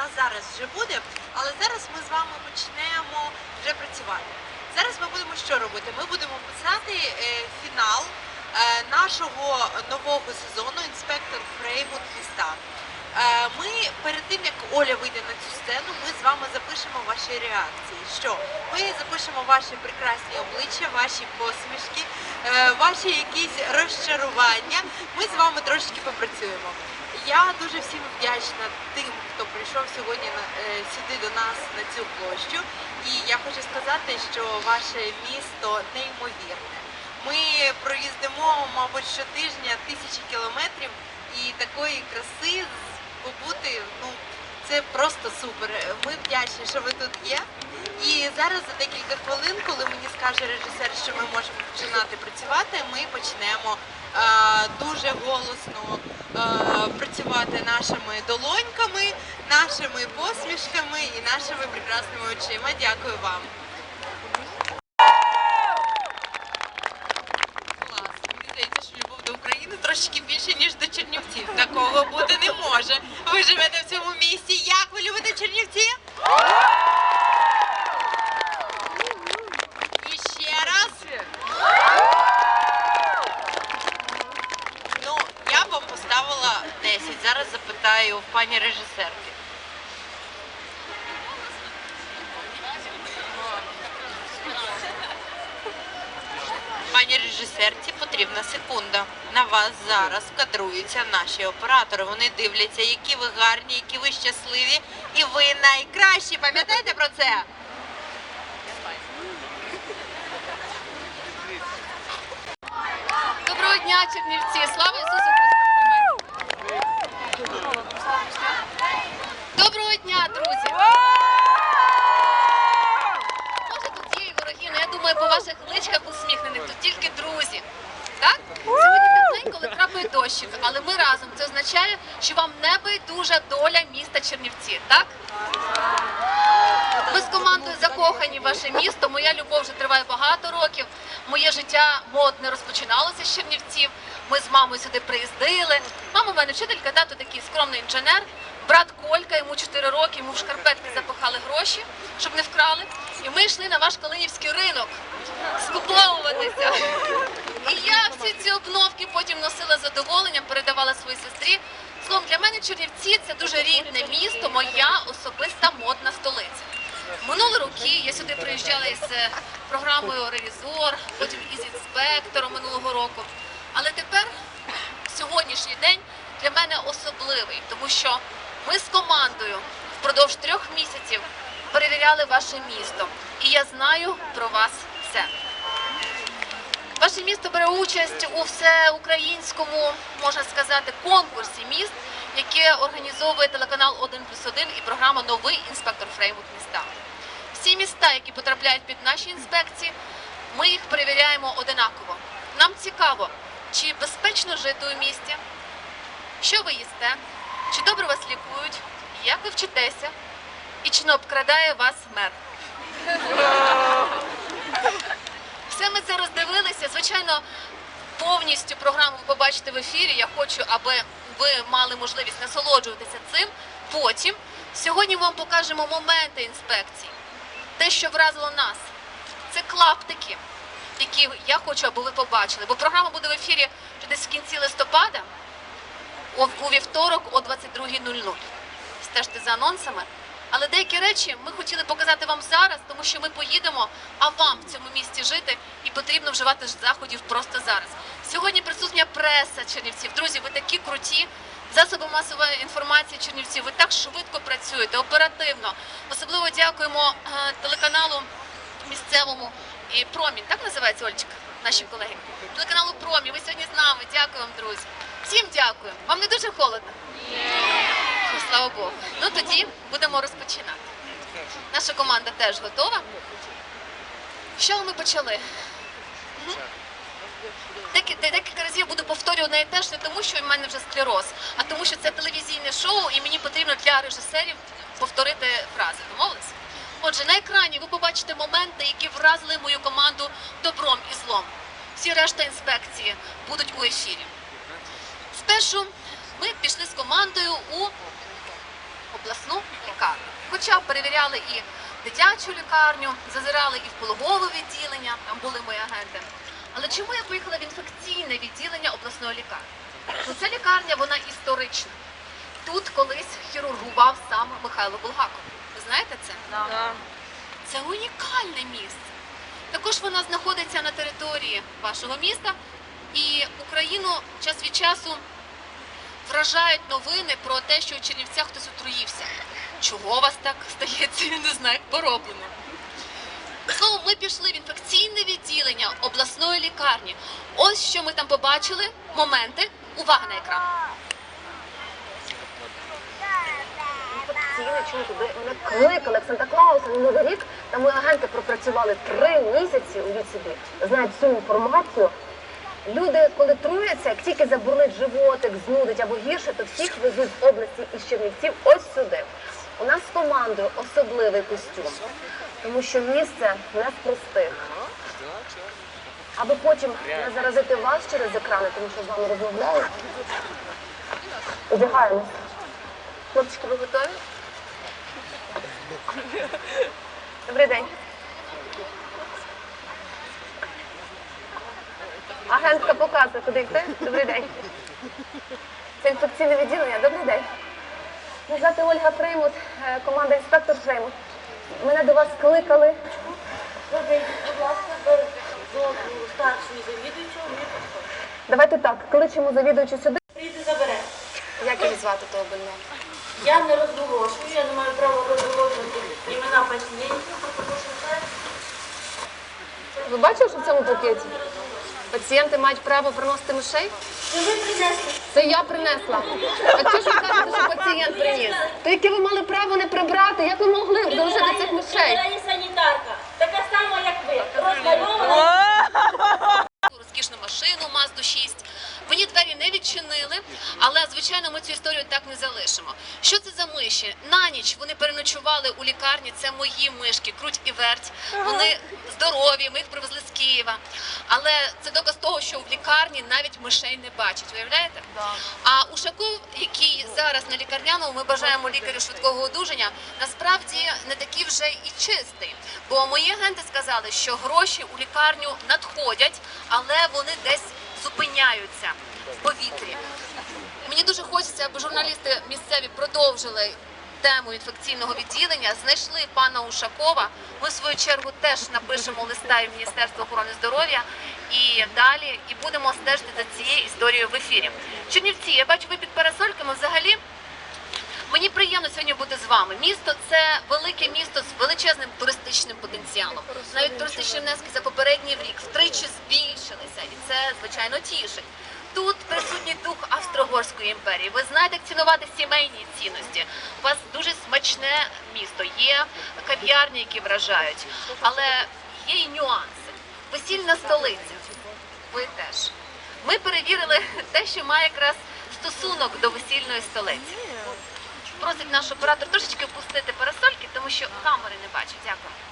нас зараз вже буде, але зараз ми з вами почнемо вже працювати. Зараз ми будемо що робити? Ми будемо писати е, фінал е, нашого нового сезону інспектор Фреймут міста. Е, Ми перед тим як Оля вийде на цю сцену, ми з вами запишемо ваші реакції. Що ми запишемо ваші прекрасні обличчя, ваші посмішки, ваші якісь розчарування. Ми з вами трошечки попрацюємо. Я дуже всім вдячна тим, хто прийшов сьогодні е, сюди до нас на цю площу. І я хочу сказати, що ваше місто неймовірне. Ми проїздимо, мабуть, щотижня тисячі кілометрів і такої краси побути, ну це просто супер. Ми вдячні, що ви тут є. І зараз за декілька хвилин, коли мені скаже режисер, що ми можемо починати працювати, ми почнемо е, дуже голосно працювати нашими долоньками, нашими посмішками і нашими прекрасними очима. Дякую вам. Клас. До України трошечки більше, ніж до Чернівців. Такого бути не може. Ви живете в цьому місті. Як ви любите Чернівці? І ще раз. Ну, я б вам поставила 10. Зараз запитаю в пані режисерки. Пані режисерці потрібна секунда. На вас зараз кадруються наші оператори. Вони дивляться, які ви гарні, які ви щасливі, і ви найкращі. Пам'ятаєте про це? Доброго дня, Чернівці! Слава Ісусу Христу! Доброго дня, друзі! Може тут є і вороги, але я думаю, по ваших личках усміхнених тут тільки друзі. Так? Сьогодні тепленько, але крапає дощик, але ми разом. Це означає, що вам не байдужа доля міста Чернівці, так? Ми з командою закохані в ваше місто. Моя любов вже триває багато років. Моє життя модне розпочиналося з Чернівців. Ми з мамою сюди приїздили. Мама в мене вчителька, тато такий скромний інженер. Брат Колька, йому 4 роки, йому в шкарпетки запихали гроші, щоб не вкрали. І ми йшли на ваш Калинівський ринок скуповуватися. І я всі ці обновки потім носила задоволенням, передавала своїй сестрі. Словом, для мене Чернівці це дуже рідне місто, моя особиста модна столиця. Минулі роки я сюди приїжджала із е, програмою Ревізор, потім із інспектором минулого року. Але тепер сьогоднішній день для мене особливий, тому що ми з командою впродовж трьох місяців перевіряли ваше місто, і я знаю про вас все. Ваше місто бере участь у всеукраїнському, можна сказати, конкурсі міст, яке організовує телеканал 1 плюс 1 і програма Новий інспектор Фреймут міста. Всі міста, які потрапляють під наші інспекції, ми їх перевіряємо одинаково. Нам цікаво, чи безпечно жити у місті, що ви їсте, чи добре вас лікують, як ви вчитеся, і чи не обкрадає вас мер. Все ми це роздивилися. Звичайно, повністю програму ви побачите в ефірі. Я хочу, аби ви мали можливість насолоджуватися цим. Потім сьогодні вам покажемо моменти інспекції. Те, що вразило нас, це клаптики, які я хочу, аби ви побачили. Бо програма буде в ефірі десь в кінці листопада, у вівторок о 22.00. Стежте за анонсами. Але деякі речі ми хотіли показати вам зараз, тому що ми поїдемо, а вам в цьому місті жити і потрібно вживати заходів просто зараз. Сьогодні присутня преса Чернівців. Друзі, ви такі круті. Засоби масової інформації Чернівців. Ви так швидко працюєте, оперативно. Особливо дякуємо е, телеканалу місцевому і Промінь. Так називається Ольчика, наші колеги. Телеканалу Промінь. Ви сьогодні з нами. Дякую вам, друзі. Всім дякую. Вам не дуже холодно? Ну, Слава Богу. Ну тоді будемо розпочинати. Наша команда теж готова. Що ми почали? Мгм. Декілька разів буду повторювати одне і те ж не тому, що в мене вже склероз, а тому, що це телевізійне шоу, і мені потрібно для режисерів повторити фрази. Домовились? Отже, на екрані ви побачите моменти, які вразили мою команду добром і злом. Всі решта інспекції будуть у ефірі. Спершу ми пішли з командою у обласну лікарню. Хоча перевіряли і дитячу лікарню, зазирали і в пологове відділення, там були мої агенти. Але чому я поїхала в інфекційне відділення обласної лікарні? Ну, ця лікарня вона історична. Тут колись хірургував сам Михайло Булгаков. Знаєте це? Це унікальне місце. Також вона знаходиться на території вашого міста, і Україну час від часу вражають новини про те, що у Чернівцях хтось отруївся. Чого у вас так стається, я не знаю, пороблено. Словом, ми пішли в інфекційне відділення обласної лікарні. Ось що ми там побачили. Моменти. Увага на екран. Інфекційне, чому туди мене кликали як Санта Клауса на Новий рік. Там мої агенти пропрацювали три місяці у собі, знають всю інформацію. Люди, коли труяться, як тільки забурлить животик, знудить або гірше, то всіх везуть з області із Чернівців ось сюди. У нас з командою особливий костюм, тому що місце не з простих. Аби потім не заразити вас через екрани, тому що з вами розмовляють. Одягаємось. Хлопчики, ви готові? Добрий день. Агентка показує, куди йти. Добрий день. Це інфекційне відділення. Добрий день. Мене звати Ольга Фреймут, е, команда інспектор Фреймут. Мене до вас кликали. Добрий, будь ласка, до, старшої завідуючого ми підходимо. Давайте так, кличемо завідувача сюди. Прийде забере. Як її звати того больного? Я не розголошую, я не маю права розголошувати імена пацієнтів, тому що це Ви бачили, що в цьому пакеті? Пацієнти мають право приносити мишей? це ви принесли. Це я принесла. А що ж ви кажете, що пацієнт приніс? То яке ви мали право не прибрати? Як ви могли залишити цих мишей? Це санітарка, така сама, як ви, розмальована. розкішну машину Mazda 6. Мені двері не відчинили, але звичайно ми цю історію так не залишимо. Що це за миші? На ніч вони переночували у лікарні. Це мої мишки, круть і верть. Вони здорові, ми їх привезли з Києва. Але це доказ того, що в лікарні навіть мишей не бачать. Уявляєте? А Ушаков, який зараз на лікарняному, ми бажаємо лікарю швидкого одужання, насправді не такий вже і чистий. Бо мої агенти сказали, що гроші у лікарню надходять, але вони десь зупиняються в повітрі. Мені дуже хочеться, аби журналісти місцеві продовжили тему інфекційного відділення, знайшли пана Ушакова. Ми в свою чергу теж напишемо листа і в Міністерство охорони здоров'я і далі, і будемо стежити за цією історією в ефірі. Чернівці, я бачу, ви під парасольками взагалі. Мені приємно сьогодні бути з вами. Місто це велике місто з величезним туристичним потенціалом. Навіть туристичні внески за попередній рік втричі збільшилися, і це звичайно тішить. Тут присутній дух Австро-Угорської імперії. Ви знаєте, як цінувати сімейні цінності. У вас дуже смачне місто, є кав'ярні, які вражають, але є і нюанси. Весільна столиця. Ви теж. Ми перевірили те, що має якраз стосунок до весільної столиці. Просить наш оператор трошечки опустити парасольки, тому що камери не бачать. Дякую.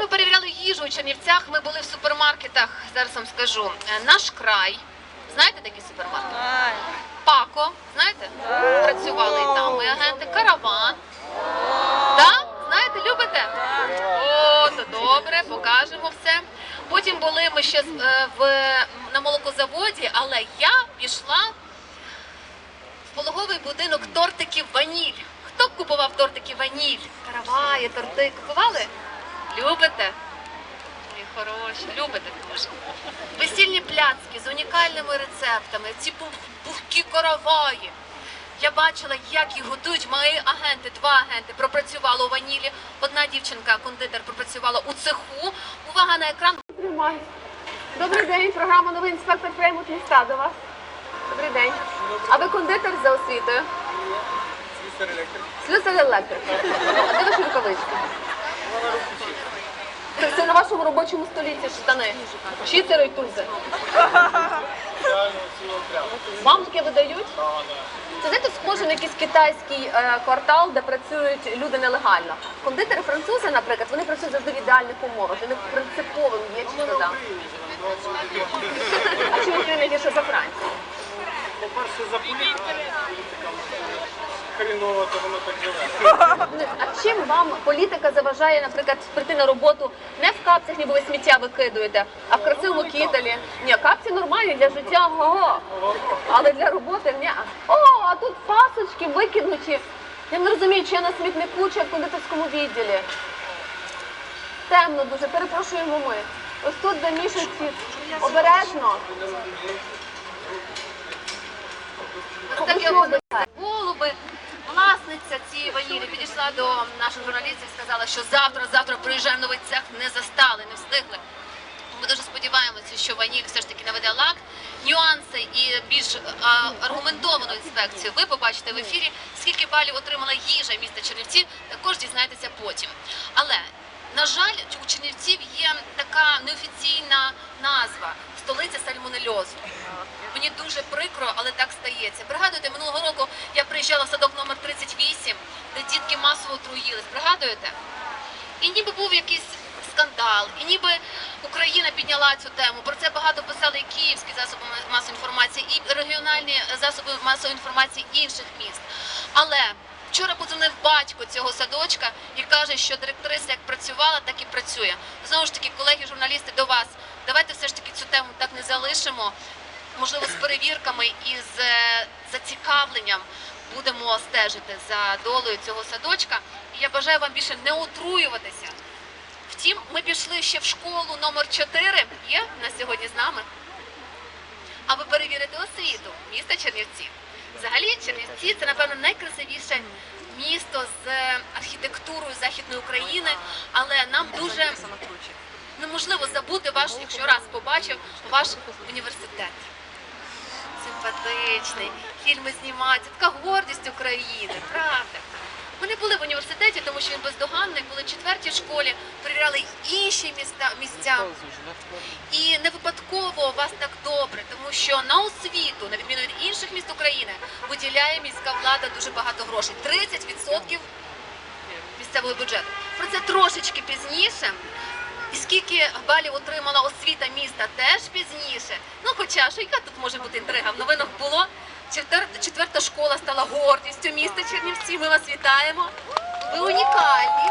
Ми перевіряли їжу у Чернівцях. Ми були в супермаркетах. Зараз вам скажу. Е, Наш край. Знаєте такий супермаркет? Пако, знаєте? Працювали і там. Ми агенти Караван. Так? Знаєте, любите? О, то добре, покажемо все. Потім були ми ще е, в, на молокозаводі, але я пішла в пологовий будинок тортиків ваніль. Хто купував тортики ваніль? Караваї, торти купували? Любите? Мої хороші, любите дуже. Весільні пляцки з унікальними рецептами, ці пухкі караваї. Я бачила, як їх готують. Мої агенти, два агенти пропрацювали у ванілі. Одна дівчинка, кондитер, пропрацювала у цеху. Увага на екран. Тримай. Добрий день, програма Новий інспектор Фреймут міста до вас. Добрий день. А ви кондитер за освітою? Слюсар електрик. А де ваші рукавички? Це все на вашому робочому столі ці штани. Чітери й тузи. Вам таке видають? Це знаєте, схоже на якийсь китайський е, квартал, де працюють люди нелегально. Кондитери французи, наприклад, вони працюють завжди в ідеальних умовах. Для них принциповим є чистота. А чому Україна гірше за Францію? По-перше, за політику. Хріново, то воно так живе. А чим вам політика заважає, наприклад, прийти на роботу не в капцях, ніби ви сміття викидуєте, а в красивому кітелі? Ні, капці нормальні для життя, ого. Але для роботи ні. О, а тут пасочки викинуті. Я не розумію, чи я на смітнику, чи я в кондитерському відділі. Темно дуже, перепрошуємо ми. Ось тут де мішають обережно. Ось голуби. Власниця цієї ванілі підійшла до наших журналістів і сказала, що завтра, завтра приїжджаємо в новий цех, не застали, не встигли. Ми дуже сподіваємося, що ваніль все ж таки наведе лак. Нюанси і більш а, аргументовану інспекцію ви побачите в ефірі. Скільки балів отримала їжа міста Чернівці, також дізнаєтеся потім. Але на жаль, у Чернівців є така неофіційна назва столиця сальмонельозу. Мені дуже прикро, але так стається. Пригадуєте, минулого року я приїжджала в садок номер 38, де дітки масово Пригадуєте? І ніби був якийсь скандал, і ніби Україна підняла цю тему. Про це багато писали і київські засоби масової інформації, і регіональні засоби масової інформації інших міст. Але вчора подзвонив батько цього садочка і каже, що директриса як працювала, так і працює. Знову ж таки, колеги, журналісти, до вас. Давайте все ж таки цю тему так не залишимо. Можливо, з перевірками і з е, зацікавленням будемо стежити за долею цього садочка. Я бажаю вам більше не отруюватися. Втім, ми пішли ще в школу номер 4 є на сьогодні з нами, аби перевірити освіту міста Чернівці. Взагалі, Чернівці це, напевно, найкрасивіше місто з е, архітектурою Західної України, але нам дуже неможливо забути ваш, якщо раз побачив, ваш університет. Симпатичний, фільми знімаються, така гордість України, правда. Не були в університеті, тому що він бездоганний, були в четвертій школі, перевіряли інші міста, місця. І не випадково у вас так добре, тому що на освіту, на відміну від інших міст України, виділяє міська влада дуже багато грошей. 30% місцевого бюджету. Про це трошечки пізніше. І скільки балів отримала освіта міста теж пізніше. Ну, хоча що яка тут може бути інтрига? В новинах було. Четверта, школа стала гордістю міста Чернівці. Ми вас вітаємо. Ви унікальні.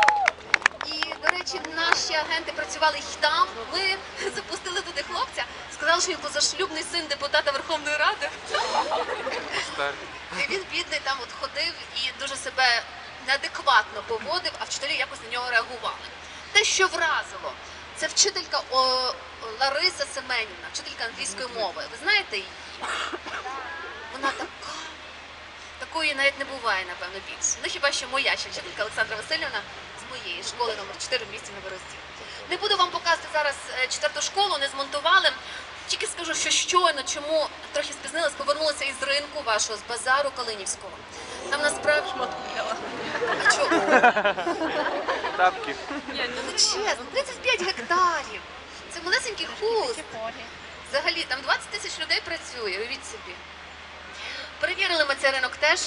І, до речі, наші агенти працювали й там. Ми запустили туди хлопця, сказали, що він позашлюбний син депутата Верховної Ради. І він бідний там от ходив і дуже себе неадекватно поводив, а вчителі якось на нього реагували. Те, що вразило, це вчителька Лариса Семенівна, вчителька англійської мови. Ви знаєте її? Вона така. Такої навіть не буває, напевно, більше. Ну хіба що моя ще вчителька Олександра Васильівна з моєї школи номер 4 в місті Новорозділ. Не буду вам показувати зараз е, четверту школу, не змонтували. Тільки скажу, що щойно, чому трохи спізнилась, повернулася із ринку вашого, з базару Калинівського. Там насправді А чого? Тапки. Величезно, 35 гектарів. Це малесенький хуст. Взагалі, там 20 тисяч людей працює, уявіть собі. Перевірили ми цей ринок теж.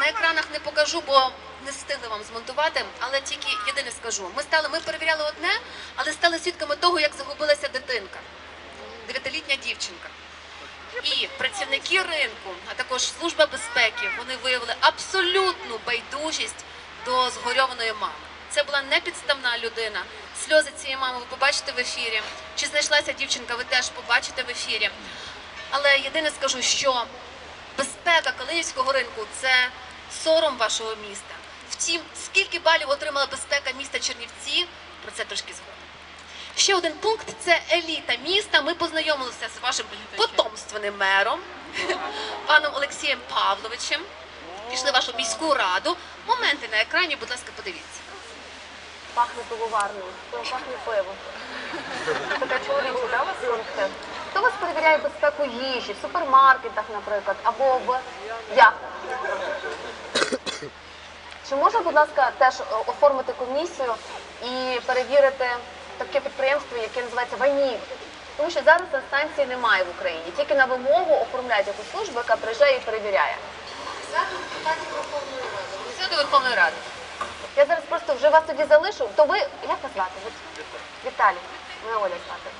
На екранах не покажу, бо не встигли вам змонтувати, але тільки єдине скажу. Ми стали, ми перевіряли одне, але стали свідками того, як загубилася дитинка, дев'ятилітня дівчинка. І працівники ринку, а також служба безпеки, вони виявили абсолютну байдужість до згорьованої мами. Це була непідставна людина. Сльози цієї мами ви побачите в ефірі. Чи знайшлася дівчинка, ви теж побачите в ефірі. Але єдине скажу, що безпека Калинівського ринку це сором вашого міста. Втім, скільки балів отримала безпека міста Чернівці, про це трошки згодом. Ще один пункт це еліта міста. Ми познайомилися з вашим потомственним мером, паном Олексієм Павловичем. Пішли в вашу міську раду. Моменти на екрані, будь ласка, подивіться. Пахне пивоварною, пахне пиво. Така чоловіча, да, у вас? Хто вас перевіряє безпеку їжі в супермаркетах, наприклад, або в як? Чи можна, будь ласка, теж е, оформити комісію і перевірити таке підприємство, яке називається Ваніль? Тому що зараз інстанції немає в Україні. Тільки на вимогу оформляють якусь службу, яка приїжджає і перевіряє. Все до Верховної Ради. Я зараз просто вже вас тоді залишу. То ви як вас звати? Віталій. Мене Оля звати.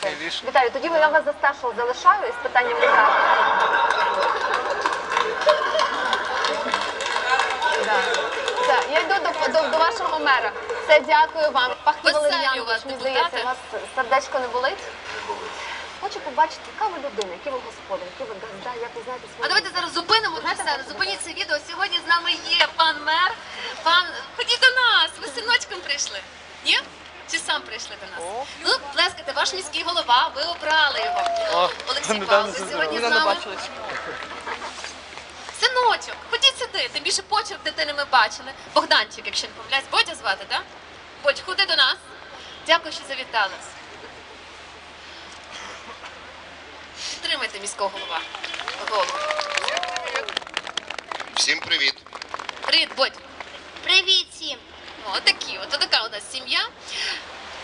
Так, Віталій, тоді я вас за старшого залишаю із питанням яка. до, до вашого мера. Все, дякую вам. Пахні у Валер'янович, вас мені депутати. здається, у вас сердечко не болить? Хочу побачити, яка ви людина, який ви господар, який ви газда, як ви знаєте свою. А давайте зараз зупинимо Знаєте, все. Зупиніть це відео. Сьогодні з нами є пан мер. Пан, ходіть до нас. Ви з синочком прийшли. Ні? Чи сам прийшли до нас? Ну, плескайте, ваш міський голова, ви обрали його. Олексій Павлович сьогодні з нами. Синочок, ходіть сюди. Тим більше почерк дитини ми бачили. Богданчик, якщо не помиляюсь. Бодя звати, так? Бодь, ходи до нас. Дякую, що завітали. Підтримайте міського голова. Голову. Всім привіт! Привіт, Бодь. Привіт всім. О, такі, от така у нас сім'я.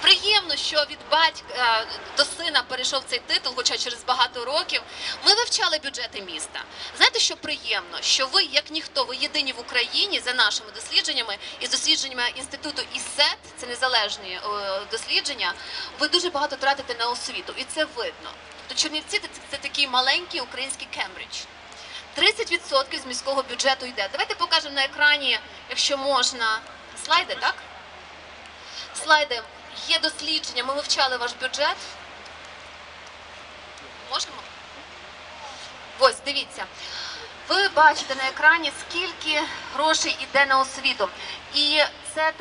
Приємно, що від батька до сина перейшов цей титул, хоча через багато років. Ми вивчали бюджети міста. Знаєте, що приємно? Що ви, як ніхто, ви єдині в Україні за нашими дослідженнями і дослідженнями інституту ІСЕТ, це незалежні е, дослідження. Ви дуже багато тратите на освіту, і це видно. Тобто Чернівці це, це такий маленький український Кембридж. 30% з міського бюджету йде. Давайте покажемо на екрані, якщо можна, слайди, так? Слайди. Є дослідження, ми вивчали ваш бюджет. Можемо? Ось, дивіться. Ви бачите на екрані, скільки грошей йде на освіту. І це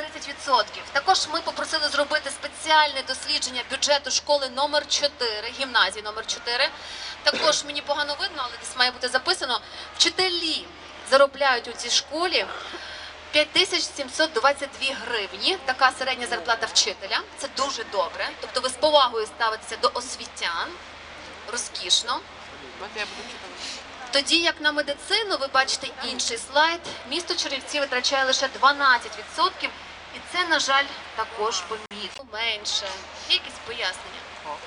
30%. Також ми попросили зробити спеціальне дослідження бюджету школи номер 4, гімназії номер 4. Також мені погано видно, але десь має бути записано. Вчителі заробляють у цій школі 5722 гривні. Така середня зарплата вчителя. Це дуже добре. Тобто ви з повагою ставитеся до освітян. Розкішно. Тоді як на медицину, ви бачите інший слайд. Місто Чернівці витрачає лише 12%, і це, на жаль, також помітно. Менше. Є якісь пояснення?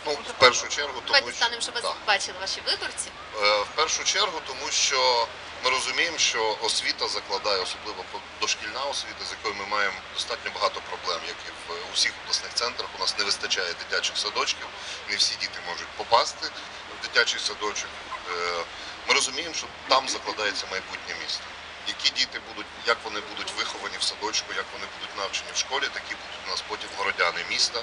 Ну, в першу чергу, тому Давайте станемо, щоб вас бачили ваші виборці. Е, в першу чергу, тому що ми розуміємо, що освіта закладає, особливо дошкільна освіта, з якою ми маємо достатньо багато проблем, як і в у всіх обласних центрах. У нас не вистачає дитячих садочків, не всі діти можуть попасти в дитячий садочок. Е, Ми розуміємо, що там закладається майбутнє місто. Які діти будуть, як вони будуть виховані в садочку, як вони будуть навчені в школі, такі будуть у нас потім городяни міста,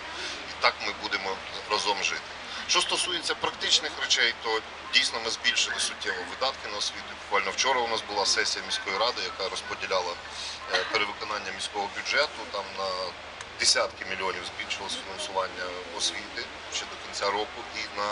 і так ми будемо разом жити. Що стосується практичних речей, то дійсно ми збільшили суттєво видатки на освіту. Буквально вчора у нас була сесія міської ради, яка розподіляла е, перевиконання міського бюджету. Там на десятки мільйонів збільшилось фінансування освіти ще до кінця року, і на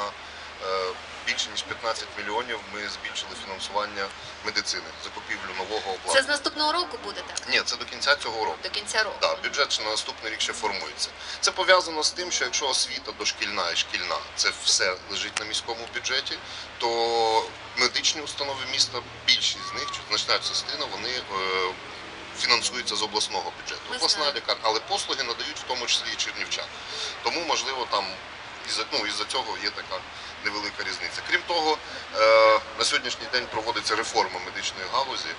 більше ніж 15 мільйонів ми збільшили фінансування медицини, закупівлю нового Це з наступного року буде так? Ні, це до кінця цього року. До кінця року. Так, бюджет ще на наступний рік ще формується. Це пов'язано з тим, що якщо освіта дошкільна і шкільна, це все лежить на міському бюджеті, то медичні установи міста, більшість з них, значна частина, вони е, фінансуються з обласного бюджету. Обласна лікарня, але послуги надають в тому числі і чернівчан. Тому, можливо, там із-за ну, із-за цього є така невелика різниця. Крім того, е, на сьогоднішній день проводиться реформа медичної галузі,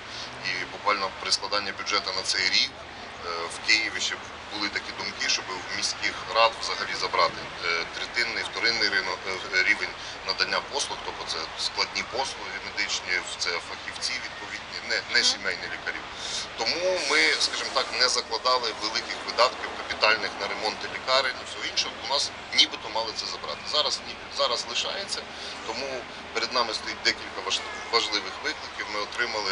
і буквально при складанні бюджету на цей рік е, в Києві ще були такі думки, щоб в міських рад взагалі забрати е, третинний, вторинний ринок, рівень надання послуг, тобто це складні послуги медичні, це фахівці відповідні, не, не сімейні лікарі. Тому ми, скажімо так, не закладали великих видатків капітальних на ремонти лікарень і всього іншого. У нас мали це забрати. Зараз ні, зараз лишається. Тому перед нами стоїть декілька важ- важливих викликів. Ми отримали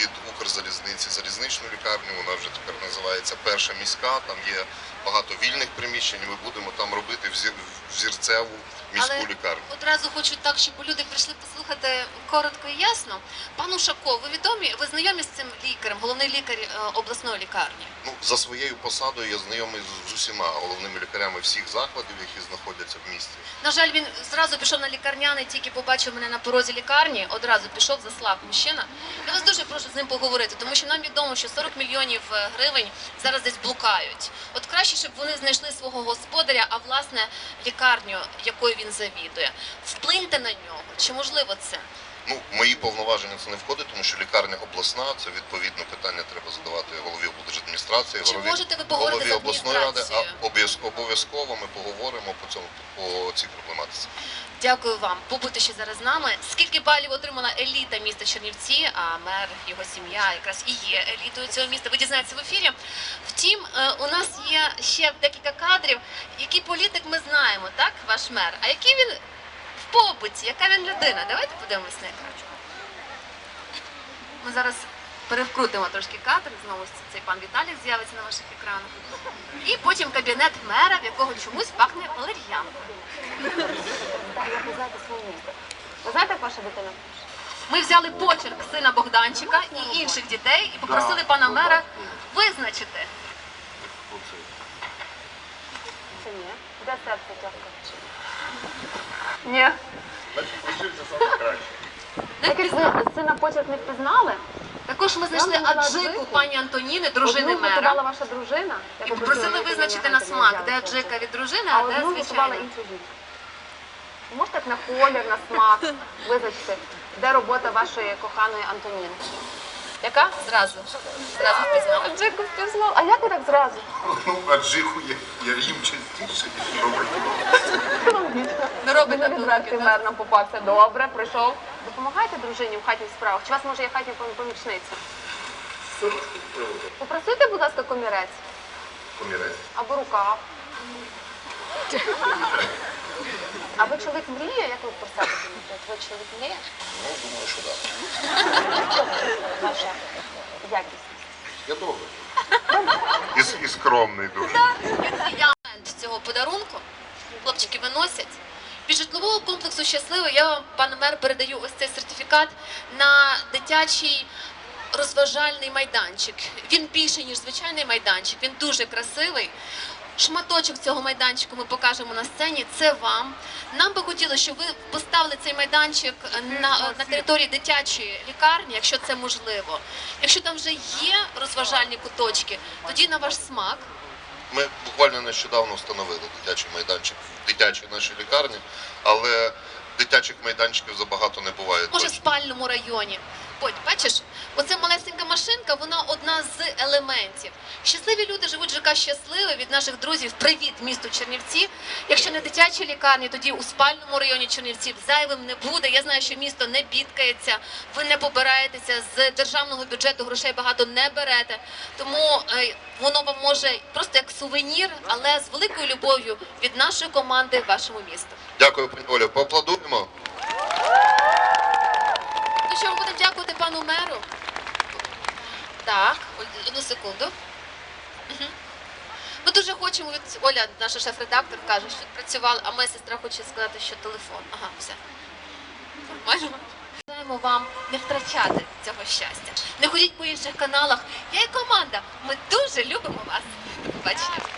від Укрзалізниці залізничну лікарню. Вона вже тепер називається перша міська. Там є багато вільних приміщень. Ми будемо там робити взір- взірцеву міську Але лікарню. Одразу хочу так, щоб люди прийшли послухати коротко і ясно. Пан Ушаков, ви відомі, ви знайомі з цим лікарем, головний лікар е, обласної лікарні. Ну, за своєю посадою я знайомий з- усіма головними лікарями всіх закладів, які знаходяться в місті. На жаль, він зразу пішов на лікарняний, тільки побачив мене на порозі лікарні, одразу пішов, заслав мужчина. Я вас дуже прошу з ним поговорити, тому що нам відомо, що 40 мільйонів е, гривень зараз десь блукають. От краще, щоб вони знайшли свого господаря, а власне лікарню, якою він завідує. Вплиньте на нього. Чи можливо це? Ну, мої повноваження це не входить, тому що лікарня обласна, це відповідно питання треба задавати голові облдержадміністрації, Чи голові, можете ви поговорити голові з обласної ради, а адміністрацією? обов'яз- обов'язково ми поговоримо по цьому по цій проблематиці. Дякую вам. Побудьте ще зараз з нами. Скільки балів отримала еліта міста Чернівці, а мер, його сім'я якраз і є елітою цього міста. Ви дізнаєтеся в ефірі. Втім, е, у нас є ще декілька кадрів. Який політик ми знаємо, так, ваш мер? А який він побуті, яка він людина? Давайте подивимось на екран. Ми зараз перевкрутимо трошки кадр. Знову цей пан Віталік з'явиться на ваших екранах. І потім кабінет мера, в якого чомусь пахне валер'янкою. Ви знаєте своє місто. Ви знаєте, як ваша дитина? Ми взяли почерк сина Богданчика і інших дітей і попросили пана мера визначити. Чи ні? Де серце тягне? Ні. Ви сина почерк не впізнали? Також ми знайшли аджику пані Антоніни, дружини Одну готувала мера. ваша дружина. Я І попросила попросили її визначити на смак, де взяли. аджика від дружини, А а де одну готувала жінку. Можете так на колір, на смак визначити, де робота вашої коханої Антоніни? Яка? Зразу. Зразу впізнала. Аджику впізнав. А як ви так зразу? Ну, а джиху я, я їм частіше, ніж робити. Не робить на думки. нам попався. Добре, прийшов. Допомагайте дружині в хатніх справах. Чи у вас може є хатня помічниця? Попросуйте, будь ласка, комірець Помірець. або рукав. А ви чоловік мріє, як ви про себе думаєте? Ви чоловік мріє? Ну, думаю, що так. Ваша якість. Я добре. І, і скромний дуже. Я цього подарунку хлопчики виносять. Від житлового комплексу щасливий я вам, пане мер, передаю ось цей сертифікат на дитячий розважальний майданчик. Він більший, ніж звичайний майданчик, він дуже красивий. Шматочок цього майданчику ми покажемо на сцені. Це вам. Нам би хотілося, щоб ви поставили цей майданчик на, на території дитячої лікарні, якщо це можливо. Якщо там вже є розважальні куточки, тоді на ваш смак. Ми буквально нещодавно встановили дитячий майданчик в дитячій нашій лікарні, але дитячих майданчиків забагато не буває. може в спальному районі. От, бачиш, оце малесенька машинка, вона одна з елементів. Щасливі люди живуть ЖК щасливі від наших друзів. Привіт, місту Чернівці. Якщо не дитячі лікарні, тоді у спальному районі Чернівців зайвим не буде. Я знаю, що місто не бідкається, ви не побираєтеся з державного бюджету, грошей багато не берете. Тому е, воно вам може просто як сувенір, але з великою любов'ю від нашої команди вашому місту. Дякую, пані Оля. Поаплодуємо. Ну що, будемо дякувати пану меру. Так, одну секунду. Ми дуже хочемо від Оля, наша шеф-редактор, каже, що працювала, а моя сестра хоче сказати, що телефон. Ага, все. Нормально. Бажаємо вам не втрачати цього щастя. Не ходіть по інших каналах. Я і команда. Ми дуже любимо вас. До побачення.